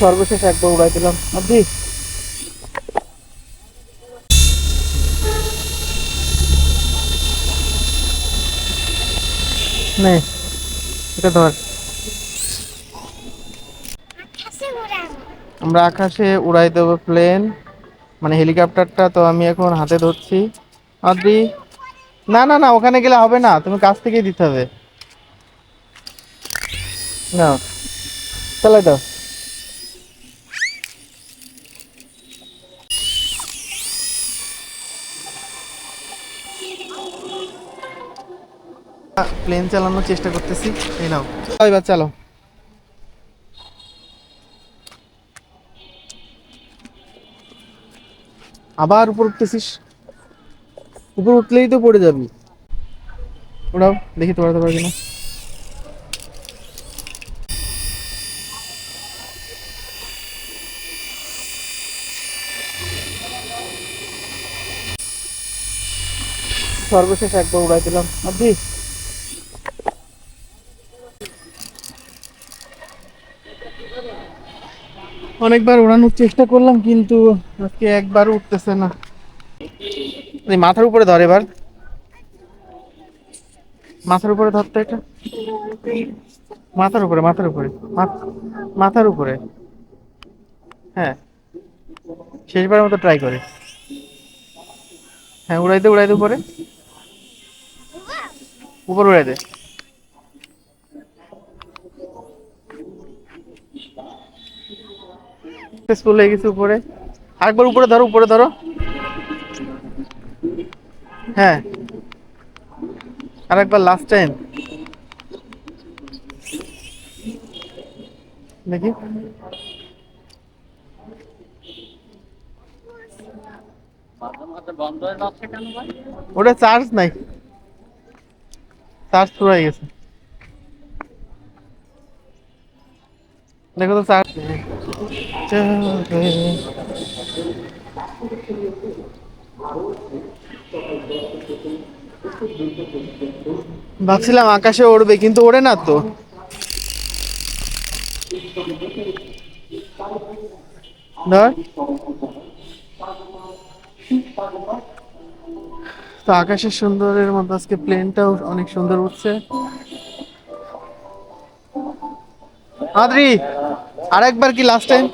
সর্বশেষ একবার উড়াই দিলাম। আপনি নে এটা ধর। আমরা আকাশে উড়াই দেবো প্লেন মানে হেলিকপ্টারটা তো আমি এখন হাতে ধরছি। আদ্রি না না না ওখানে গেলে হবে না। তুমি কাছ থেকেই দিতে হবে। না চালাই দাও। প্লেন চালানোর চেষ্টা করতেছি। এই নাও। এবার চালো। আবার উপর উঠতেছিস? উপর উঠলেই তো পড়ে যাবি। ওড়াও, দেখি তোড়াতে পারবি না সর্বশেষ একবার উড়াই দিলাম। আপনি অনেকবার উড়ানোর চেষ্টা করলাম, কিন্তু আজকে একবার উঠতেছে না। এই মাথার উপরে ধর এবার। মাথার উপরে ধরতে এটা। মাথার উপরে মাথার উপরে। মাথ- মাথার উপরে। হ্যাঁ। শেষবার মতো ট্রাই করে। হ্যাঁ উড়াই দে উড়াই দে উপরে। উপর উড়াই দে। স্কুল হয়ে গেছে উপরে। আরেকবার উপরে ধরো উপরে ধরো। হ্যাঁ। আরেকবার লাস্ট টাইম দেখি। ওটা চার্জ নাই। চার্জ পুরো হয়ে গেছে। দেখো তো ভাবছিলাম আকাশে উড়বে, কিন্তু ওড়ে না তো। তো আকাশের সুন্দরের মধ্যে আজকে প্লেনটাও অনেক সুন্দর উঠছে। আদ্রি! আরেকবার কি লাস্ট টাইম